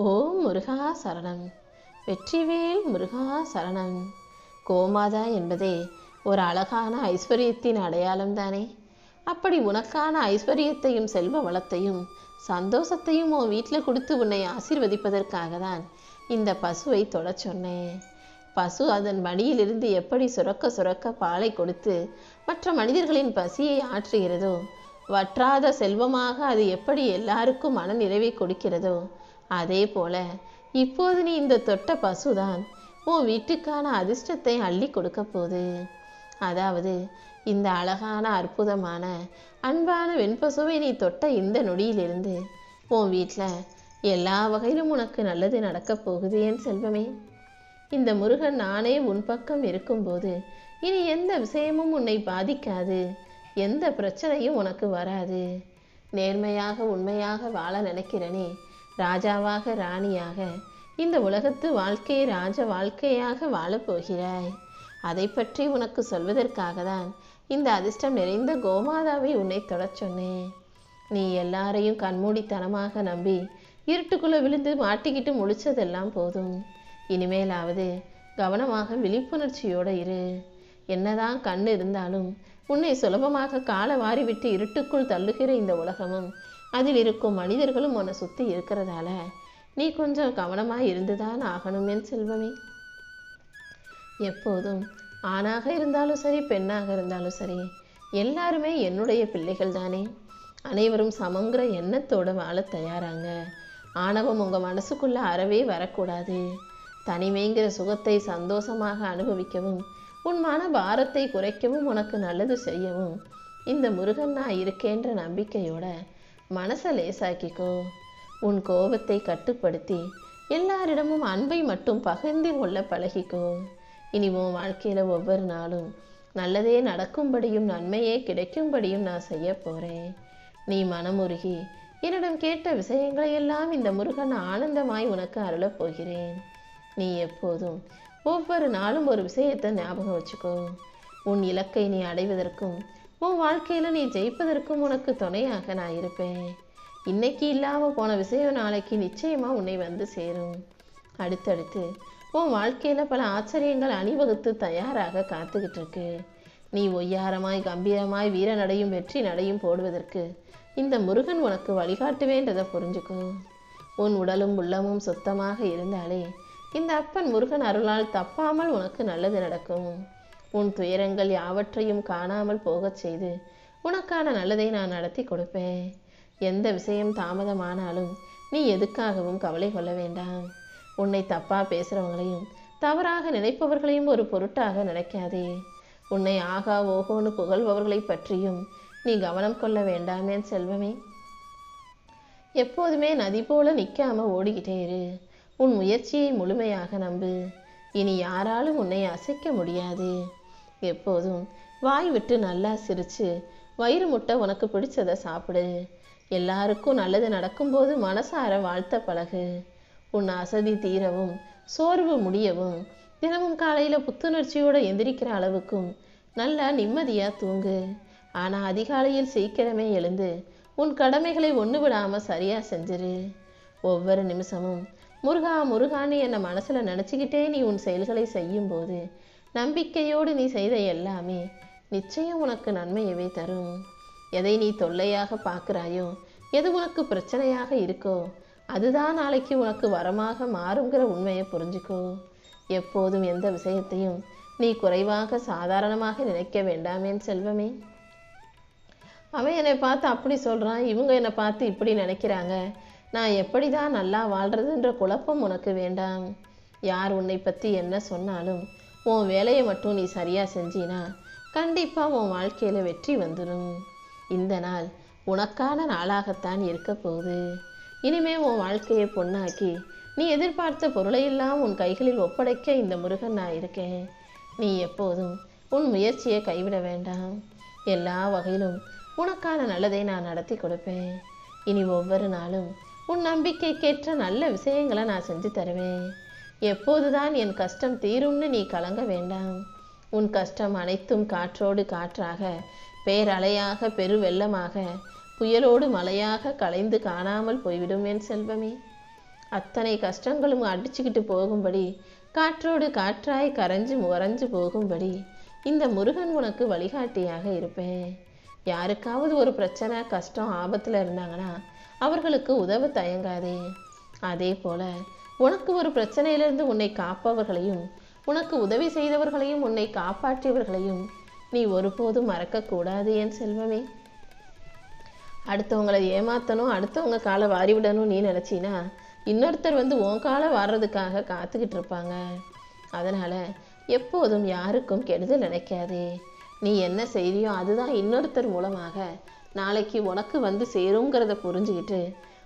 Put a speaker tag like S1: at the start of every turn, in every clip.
S1: ஓம் முருகா சரணம். வெற்றிவேல் முருகா சரணம். கோமாதா என்பதே ஒரு அழகான ஐஸ்வர்யத்தின் அடையாளம் தானே. அப்படி உனக்கான ஐஸ்வர்யத்தையும் செல்வ வளத்தையும் சந்தோஷத்தையும் உன் வீட்டில் கொடுத்து உன்னை ஆசீர்வதிப்பதற்காக தான் இந்த பசுவை தொடச் சொன்னேன். பசு அதன் மடியிலிருந்து எப்படி சுரக்க சுரக்க பாலை கொடுத்து மற்ற மனிதர்களின் பசியை ஆற்றுகிறதோ வற்றாத செல்வமாக அது எப்படி எல்லாருக்கும் மன நிறைவை கொடுக்கிறதோ அதே போல இப்போது நீ இந்த தொட்ட பசுதான் உன் வீட்டுக்கான அதிர்ஷ்டத்தை அள்ளி கொடுக்க போது அதாவது இந்த அழகான அற்புதமான அன்பான வெண்பசுவை நீ தொட்ட இந்த நொடியிலிருந்து உன் வீட்டில் எல்லா வகையிலும் உனக்கு நல்லது நடக்கப் போகுது என் செல்வமே. இந்த முருகன் நானே உன் பக்கம் இருக்கும்போது இனி எந்த விஷயமும் உன்னை பாதிக்காது எந்த பிரச்சனையும் உனக்கு வராது. நேர்மையாக உண்மையாக வாழ நினைக்கிறனே ராஜாவாக ராணியாக இந்த உலகத்து வாழ்க்கையை ராஜ வாழ்க்கையாக வாழப்போகிறாய். அதை பற்றி உனக்கு சொல்வதற்காக தான் இந்த அதிர்ஷ்டம் நிறைந்த கோமாதாவை உன்னை தொடச் சொன்னேன். நீ எல்லாரையும் கண்மூடித்தனமாக நம்பி இருட்டுக்குள்ளே விழுந்து மாட்டிக்கிட்டு முழிச்சதெல்லாம் போதும். இனிமேலாவது கவனமாக விழிப்புணர்ச்சியோடு இரு. என்னதான் கண் இருந்தாலும் உன்னை சுலபமாக காலை வாரிவிட்டு இருட்டுக்குள் தள்ளுகிற இந்த உலகமும் அதில் இருக்கும் மனிதர்களும் உன்னை சுற்றி இருக்கிறதால நீ கொஞ்சம் கவனமாக இருந்துதான் ஆகணும் என் செல்வமே. எப்போதும் ஆணாக இருந்தாலும் சரி பெண்ணாக இருந்தாலும் சரி எல்லாருமே என்னுடைய பிள்ளைகள் தானே. அனைவரும் சமங்கிற எண்ணத்தோட வாழ தயாராங்க. ஆணவம் உங்கள் மனசுக்குள்ள அறவே வரக்கூடாது. தனிமைங்கிற சுகத்தை சந்தோஷமாக அனுபவிக்கவும் உன் மன பாரத்தை குறைக்கவும் உனக்கு நல்லது செய்யவும் இந்த முருகன் நான் இருக்கேன்ற நம்பிக்கையோட மனசை லேசாக்கிக்கோ. உன் கோபத்தை கட்டுப்படுத்தி எல்லாரிடமும் அன்பை மட்டும் பகிர்ந்து கொள்ள பழகிக்கோ. இனி உன் ஒவ்வொரு நாளும் நல்லதே நடக்கும்படியும் நன்மையே கிடைக்கும்படியும் நான் செய்ய போகிறேன் நீ மனமுருகி என்னிடம் கேட்ட விஷயங்களை எல்லாம் இந்த முருகன் ஆனந்தமாய் உனக்கு அருளப் போகிறேன். நீ எப்போதும் ஒவ்வொரு நாளும் ஒரு விஷயத்தை ஞாபகம் வச்சுக்கோ. உன் இலக்கை நீ அடைவதற்கும் உன் வாழ்க்கையில் நீ ஜெயிப்பதற்கும் உனக்கு துணையாக நான் இருப்பேன். இன்னைக்கு இல்லாமல் போன விஷயம் நாளைக்கு நிச்சயமாக உன்னை வந்து சேரும். அடுத்தடுத்து உன் வாழ்க்கையில் பல ஆச்சரியங்கள் அணிவகுத்து தயாராக காத்துக்கிட்டு இருக்கு. நீ ஒய்யாரமாய் கம்பீரமாய் வீர நடையும் வெற்றி நடையும் போடுவதற்கு இந்த முருகன் உனக்கு வழிகாட்டுவேன்றதை புரிஞ்சுக்கோ. உன் உடலும் உள்ளமும் சுத்தமாக இருந்தாலே இந்த அப்பன் முருகன் அருளால் தப்பாமல் உனக்கு நல்லது நடக்கும். உன் துயரங்கள் யாவற்றையும் காணாமல் போகச் செய்து உனக்கான நல்லதை நான் நடத்தி கொடுப்பேன். எந்த விஷயம் தாமதமானாலும் நீ எதுக்காகவும் கவலை கொள்ள வேண்டாம். உன்னை தப்பா பேசுறவங்களையும் தவறாக நினைப்பவர்களையும் ஒரு பொருட்டாக நினைக்காதே. உன்னை ஆகா ஓகோன்னு புகழ்பவர்களை பற்றியும் நீ கவனம் கொள்ள வேண்டாமே செல்வமே. எப்போதுமே நதி போல நிற்காம ஓடிக்கிட்டே இரு. உன் முயற்சியை முழுமையாக நம்பு. இனி யாராலும் உன்னை அசைக்க முடியாது. எப்போதும் வாய் விட்டு நல்லா சிரிச்சு வயிறு முட்டை உனக்கு பிடிச்சதை சாப்பிடு. எல்லாருக்கும் நல்லது நடக்கும்போது மனசார வாழ்த்த பழகு. உன் அசதி தீரவும் சோர்வு முடியவும் தினமும் காலையில் புத்துணர்ச்சியோடு எந்திரிக்கிற அளவுக்கும் நல்லா நிம்மதியாக தூங்கு. ஆனால் அதிகாலையில் சீக்கிரமே எழுந்து உன் கடமைகளை ஒன்று விடாமல் சரியாக செஞ்சிரு. ஒவ்வொரு நிமிஷமும் முருகா முருகான்னு என்னை மனசில் நினச்சிக்கிட்டே நீ உன் செயல்களை செய்யும் போது நம்பிக்கையோடு நீ செய்த எல்லாமே நிச்சயம் உனக்கு நன்மையவே தரும். எதை நீ தொல்லையாக பார்க்குறாயோ எது உனக்கு பிரச்சனையாக இருக்கோ அதுதான் நாளைக்கு உனக்கு வரமாக மாறுங்கிற உண்மையை புரிஞ்சுக்கோ. எப்போதும் எந்த விஷயத்தையும் நீ குறைவாக சாதாரணமாக நினைக்க வேண்டாமேன் செல்வமே. அவன் என்னை பார்த்து அப்படி சொல்கிறான் இவங்க என்னை பார்த்து இப்படி நினைக்கிறாங்க. நான் எப்படி தான் நல்லா வாழ்றதுன்ற குழப்பம் உனக்கு வேண்டாம். யார் உன்னை பற்றி என்ன சொன்னாலும் உன் வேலையை மட்டும் நீ சரியாக செஞ்சினா கண்டிப்பாக உன் வாழ்க்கையில் வெற்றி வந்துடும் இந்த நாள் உனக்கான நாளாகத்தான் இருக்க போகுது. இனிமே உன் வாழ்க்கையை பொண்ணாக்கி நீ எதிர்பார்த்த பொருளையெல்லாம் உன் கைகளில் ஒப்படைக்க இந்த முருகன் நான் இருக்கேன். நீ எப்போதும் உன் முயற்சியை கைவிட வேண்டாம். எல்லா வகையிலும் உனக்கான நல்லதை நான் நடத்தி கொடுப்பேன். இனி ஒவ்வொரு நாளும் உன் நம்பிக்கைக்கேற்ற நல்ல விஷயங்களை நான் செஞ்சு தருவேன். எப்போதுதான் என் கஷ்டம் தீரும்னு நீ கலங்க வேண்டாம். உன் கஷ்டம் அனைத்தும் காற்றோடு காற்றாக பேரலையாக பெருவெள்ளமாக புயலோடு மலையாக கலைந்து காணாமல் போய்விடும் என் செல்வமே. அத்தனை கஷ்டங்களும் அடிச்சுக்கிட்டு போகும்படி காற்றோடு காற்றாய் கரைஞ்சு உறைஞ்சு போகும்படி இந்த முருகன் உனக்கு வழிகாட்டியாக இருப்பேன். யாருக்காவது ஒரு பிரச்சனை கஷ்டம் ஆபத்தில் இருந்தாங்கன்னா அவர்களுக்கு உதவ தயங்காதே. அதே போல உனக்கு ஒரு பிரச்சனையிலிருந்து உன்னை காப்பவர்களையும் உனக்கு உதவி செய்தவர்களையும் உன்னை காப்பாற்றியவர்களையும் நீ ஒருபோதும் மறக்கக்கூடாது என் செல்வமே. அடுத்தவங்களை ஏமாத்தணும் அடுத்தவங்க காலை வாரி விடணும் நீ நினச்சினா இன்னொருத்தர் வந்து உன் காலை வாடுறதுக்காக காத்துக்கிட்டு இருப்பாங்க. அதனால் எப்போதும் யாருக்கும் கெடுதல் நினைக்காதே. நீ என்ன செய்தியோ அதுதான் இன்னொருத்தர் மூலமாக நாளைக்கு உனக்கு வந்து சேருங்கிறத புரிஞ்சுக்கிட்டு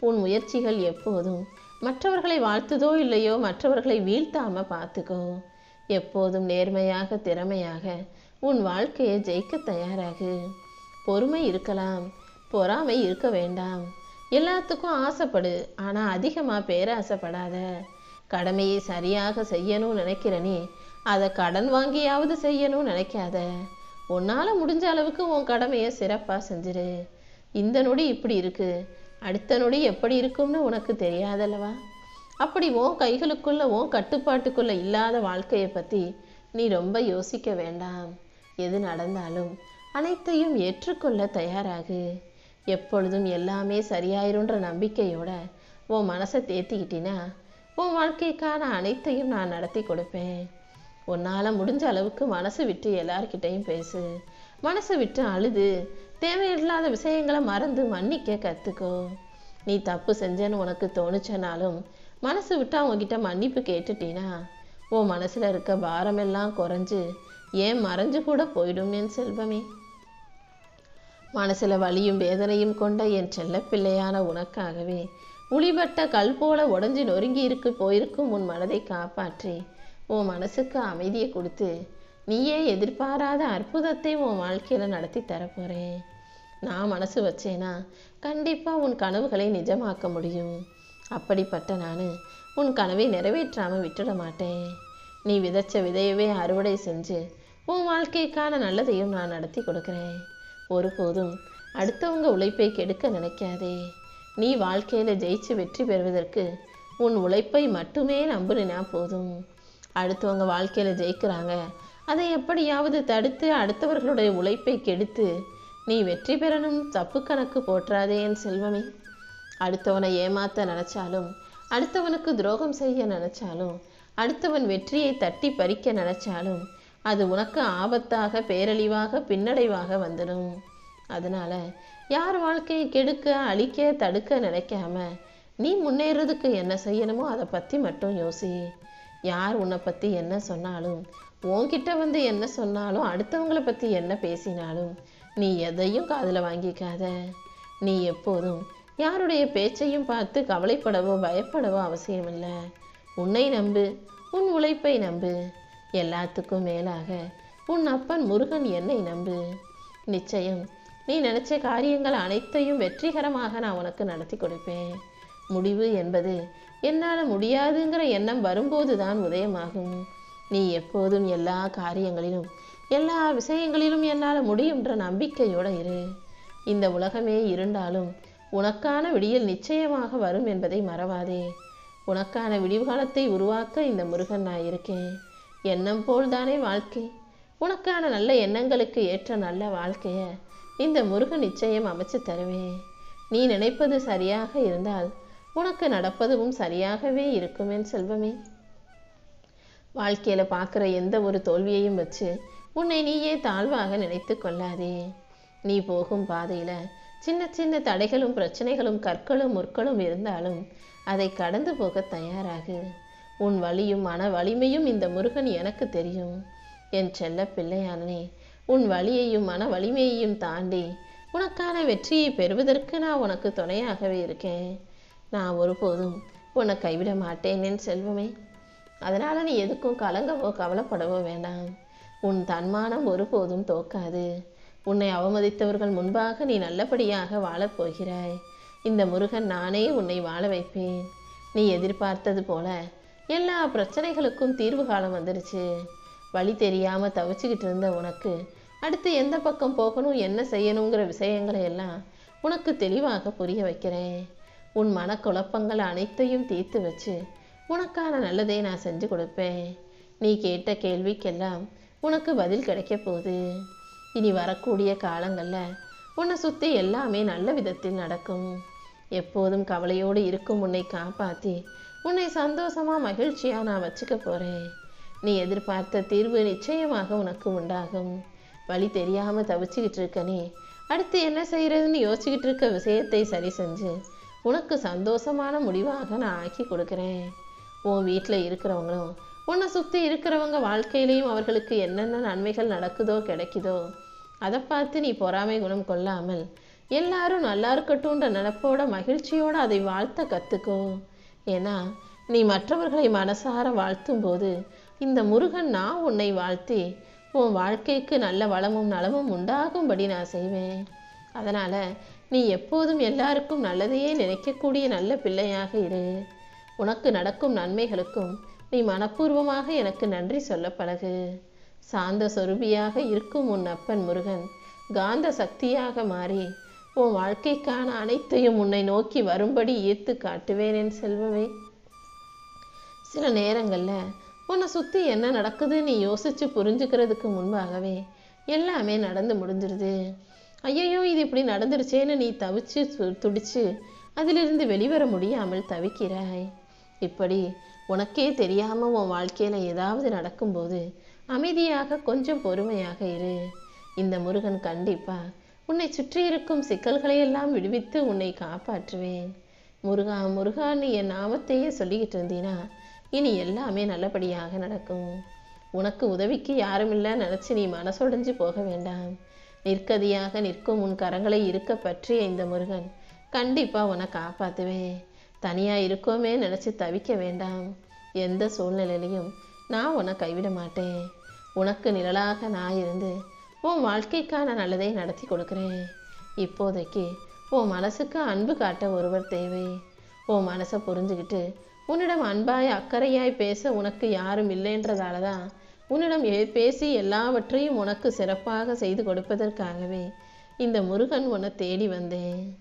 S1: உன் முயற்சிகள் எப்போதும் மற்றவர்களை வாழ்த்துதோ இல்லையோ மற்றவர்களை வீழ்த்தாம பார்த்துக்கோ. எப்போதும் நேர்மையாக திறமையாக உன் வாழ்க்கையை ஜெயிக்க தயாராகு. பொறுமை இருக்கலாம் பொறாமை இருக்க வேண்டாம். எல்லாத்துக்கும் ஆசைப்படு ஆனால் அதிகமாக பேராசைப்படாத கடமையை சரியாக செய்யணும்னு நினைக்கிற நீ அதை கடன் வாங்கியாவது செய்யணும்னு நினைக்காத. உன்னால் முடிஞ்ச அளவுக்கு உன் கடமையை சிறப்பாக செஞ்சிரு. இந்த நொடி இப்படி இருக்கு. அடுத்த நொடி எப்படி இருக்கும்னு உனக்கு தெரியாதல்லவா? அப்படி உன் கைகளுக்குள்ள உன் கட்டுப்பாட்டுக்குள்ள இல்லாத வாழ்க்கையை பற்றி நீ ரொம்ப யோசிக்க வேண்டாம். எது நடந்தாலும் அனைத்தையும் ஏற்றுக்கொள்ள தயாராகு. எப்பொழுதும் எல்லாமே சரியாயிருன்ற நம்பிக்கையோட உன் மனசை தேத்திக்கிட்டினா உன் வாழ்க்கைக்கான அனைத்தையும் நான் நடத்தி கொடுப்பேன். உன்னால் முடிஞ்ச அளவுக்கு மனசு விட்டு எல்லார்கிட்டையும் பேசு. மனசு விட்டு அழுது தேவையில்லாத விஷயங்களை மறந்து மன்னிக்க கற்றுக்கோ நீ தப்பு செஞ்சேன்னு உனக்கு தோணுச்சனாலும் மனசு விட்டு அவங்கக்கிட்ட மன்னிப்பு கேட்டுட்டீனா உன் மனசில் இருக்க பாரமெல்லாம் குறைஞ்சு ஏன் மறைஞ்சு கூட போயிடும் என் செல்வமே. மனசில் வலியும் வேதனையும் கொண்ட என் செல்லப்பிள்ளையான உனக்காகவே உளிபட்ட கல் போல உடஞ்சி நொறுங்கி இருக்கு போயிருக்கும் உன் மனதை காப்பாற்றி உன் மனசுக்கு அமைதியை கொடுத்து நீயே எதிர்பாராத அற்புதத்தை உன் வாழ்க்கையில் நடத்தி தரப்போறேன். நான் மனசு வச்சேன்னா கண்டிப்பாக உன் கனவுகளை நிஜமாக்க முடியும். அப்படிப்பட்ட நான் உன் கனவை நிறைவேற்றாமல் விட்டுட மாட்டேன். நீ விதைச்ச விதையவே அறுவடை செஞ்சு உன் வாழ்க்கைக்கான நல்லதையும் நான் நடத்தி கொடுக்குறேன். ஒருபோதும் அடுத்தவங்க உழைப்பை கெடுக்க நினைக்காதே. நீ வாழ்க்கையில் ஜெயிச்சு வெற்றி பெறுவதற்கு உன் உழைப்பை மட்டுமே நம்புனா போதும். அடுத்தவங்க வாழ்க்கையில் ஜெயிக்கிறாங்க அதை எப்படியாவது தடுத்து அடுத்தவர்களுடைய உழைப்பை கெடுத்து நீ வெற்றி பெறணும் தப்பு கணக்கு போற்றாதே என் செல்வமே. அடுத்தவனை ஏமாத்த நினைச்சாலும் அடுத்தவனுக்கு துரோகம் செய்ய நினைச்சாலும் அடுத்தவன் வெற்றியை தட்டி பறிக்க நினைச்சாலும் அது உனக்கு ஆபத்தாக பேரழிவாக பின்னடைவாக வந்துடும். அதனால யார் வாழ்க்கையை கெடுக்க அழிக்க தடுக்க நினைக்காம நீ முன்னேறதுக்கு என்ன செய்யணுமோ அதை பற்றி மட்டும் யோசி. யார் உன்னை பற்றி என்ன சொன்னாலும் உன்கிட்ட வந்து என்ன சொன்னாலும் அடுத்தவங்கள பற்றி என்ன பேசினாலும் நீ எதையும் காதில் வாங்கிக்காத. நீ எப்போதும் யாருடைய பேச்சையும் பார்த்து கவலைப்படவோ பயப்படவோ அவசியமில்லை. உன்னை நம்பு உன் உழைப்பை நம்பு. எல்லாத்துக்கும் மேலாக உன் அப்பன் முருகன் என்னை நம்பு. நிச்சயம் நீ நினைச்ச காரியங்கள் அனைத்தையும் வெற்றிகரமாக நான் உனக்கு நடத்தி கொடுப்பேன். முடிவு என்பது என்னால் முடியாதுங்கிற எண்ணம் வரும்போது தான் உதயமாகும். நீ எப்போதும் எல்லா காரியங்களிலும் எல்லா விஷயங்களிலும் என்னால் முடியுன்ற நம்பிக்கையோடு இரு. இந்த உலகமே இருந்தாலும் உனக்கான விடியல் நிச்சயமாக வரும் என்பதை மறவாதே. உனக்கான விடிவுகாலத்தை உருவாக்க இந்த முருகன் நான் இருக்கேன். எண்ணம் போல்தானே வாழ்க்கை. உனக்கான நல்ல எண்ணங்களுக்கு ஏற்ற நல்ல வாழ்க்கையை இந்த முருகன் நிச்சயம் அமைச்சு தருவேன் நீ நினைப்பது சரியாக இருந்தால் உனக்கு நடப்பதும் சரியாகவே இருக்குமேன் செல்வமே. வாழ்க்கையில் பார்க்குற எந்த ஒரு தோல்வியையும் வச்சு உன்னை நீயே தாழ்வாக நினைத்து கொள்ளாதே. நீ போகும் பாதையில் சின்ன சின்ன தடைகளும் பிரச்சனைகளும் கற்களும் முற்களும் இருந்தாலும் அதை கடந்து போக தயாராகு. உன் வலியும் மன வலிமையும் இந்த முருகன் எனக்கு தெரியும். என் செல்ல பிள்ளையானே உன் வழியையும் மன வலிமையையும் தாண்டி உனக்கான வெற்றியை பெறுவதற்கு நான் உனக்கு துணையாகவே இருக்கேன். நான் ஒருபோதும் உன்னை கைவிட மாட்டேன் என் செல்வமே. அதனால் நீ எதுக்கும் கலங்கவோ கவலைப்படவோ வேண்டாம். உன் தன்மானம் ஒருபோதும் தோக்காது. உன்னை அவமதித்தவர்கள் முன்பாக நீ நல்லபடியாக வாழப்போகிறாய் இந்த முருகன் நானே உன்னை வாழ வைப்பேன். நீ எதிர்பார்த்தது போல எல்லா பிரச்சனைகளுக்கும் தீர்வு காலம் வந்துடுச்சு வழி தெரியாமல் தவிச்சுக்கிட்டு இருந்த உனக்கு அடுத்து எந்த பக்கம் போகணும் என்ன செய்யணுங்கிற விஷயங்களை எல்லாம் உனக்கு தெளிவாக புரிய வைக்கிறேன். உன் மனக்குழப்பங்கள் அனைத்தையும் தீர்த்து வச்சு உனக்கான நல்லதை நான் செஞ்சு கொடுப்பேன். நீ கேட்ட கேள்விக்கெல்லாம் உனக்கு பதில் கிடைக்க போகுது. இனி வரக்கூடிய காலங்களில் உன்னை சுற்றி எல்லாமே நல்ல விதத்தில் நடக்கும். எப்போதும் கவலையோடு இருக்கும் உன்னை காப்பாற்றி உன்னை சந்தோஷமா மகிழ்ச்சியாக நான் வச்சுக்க போகிறேன் நீ எதிர்பார்த்த தீர்வு நிச்சயமாக உனக்கு உண்டாகும். வழி தெரியாமல் தவிச்சுக்கிட்டு இருக்க நீ அடுத்து என்ன செய்கிறதுன்னு யோசிச்சுக்கிட்டு இருக்க விஷயத்தை சரி செஞ்சு உனக்கு சந்தோஷமான முடிவாக நான் ஆக்கி கொடுக்குறேன். உன் வீட்டில் இருக்கிறவங்களும் உன்னை சுற்றி இருக்கிறவங்க வாழ்க்கையிலையும் அவர்களுக்கு என்னென்ன நன்மைகள் நடக்குதோ கிடைக்குதோ அதை பார்த்து நீ பொறாமை குணம் கொள்ளாமல் எல்லாரும் நல்லா இருக்கட்டும்ன்ற நினப்போட மகிழ்ச்சியோடு அதை வாழ்த்த கற்றுக்கோ ஏன்னா நீ மற்றவர்களை மனசார வாழ்த்தும் போது இந்த முருகன் நான் உன்னை வாழ்த்தி உன் வாழ்க்கைக்கு நல்ல வளமும் நலமும் உண்டாகும்படி நான் செய்வேன். அதனால் நீ எப்போதும் எல்லாருக்கும் நல்லதையே நினைக்கக்கூடிய நல்ல பிள்ளையாக இரு. உனக்கு நடக்கும் நன்மைகளுக்கும் நீ மனப்பூர்வமாக எனக்கு நன்றி சொல்ல பழகு. சாந்த சொருபியாக இருக்கும் உன் அப்பன் முருகன் காந்த சக்தியாக மாறி உன் வாழ்க்கைக்கான அனைத்தையும் உன்னை நோக்கி வரும்படி ஈர்த்து காட்டுவேன் என் செல்வமே. சில நேரங்களில் உன்னை சுற்றி என்ன நடக்குது நீ யோசிச்சு புரிஞ்சுக்கிறதுக்கு முன்பாகவே எல்லாமே நடந்து முடிஞ்சிருது. ஐயையோ இது இப்படி நடந்துருச்சேன்னு நீ தவிச்சு து- துடிச்சு அதிலிருந்து வெளிவர முடியாமல் தவிக்கிறாய். இப்படி உனக்கே தெரியாம உன் வாழ்க்கையில ஏதாவது நடக்கும்போது அமைதியாக கொஞ்சம் பொறுமையாக இரு. இந்த முருகன் கண்டிப்பா உன்னை சுற்றி இருக்கும் சிக்கல்களை எல்லாம் விடுவித்து உன்னை காப்பாற்றுவேன். முருகா முருகான்னு என் நாமத்தையே சொல்லிக்கிட்டு இருந்தீனா இனி எல்லாமே நல்லபடியாக நடக்கும். உனக்கு உதவிக்கு யாரும் இல்லை நினச்சி நீ மனசொடைஞ்சு போக வேண்டாம். நிற்கதியாக நிற்கும் உன் கரங்களை இருக்க பற்றிய இந்த முருகன் கண்டிப்பாக உன்னை காப்பாற்றுவேன் தனியாக இருக்கோமே நினச்சி தவிக்க வேண்டாம். எந்த சூழ்நிலையிலையும் நான் உன்னை கைவிட மாட்டேன். உனக்கு நிழலாக நான் இருந்து உன் வாழ்க்கைக்கான நல்லதை நடத்தி கொடுக்குறேன். இப்போதைக்கு உன் மனசுக்கு அன்பு காட்ட ஒருவர் தேவை. உன் மனசை புரிஞ்சுக்கிட்டு உன்னிடம் அன்பாய் அக்கறையாய் பேச உனக்கு யாரும் இல்லைன்றதால தான் உன்னிடம் ஏ- பேசி எல்லாவற்றையும் உனக்கு சிறப்பாக செய்து கொடுப்பதற்காகவே இந்த முருகன் உன்னை தேடி வந்தேன்.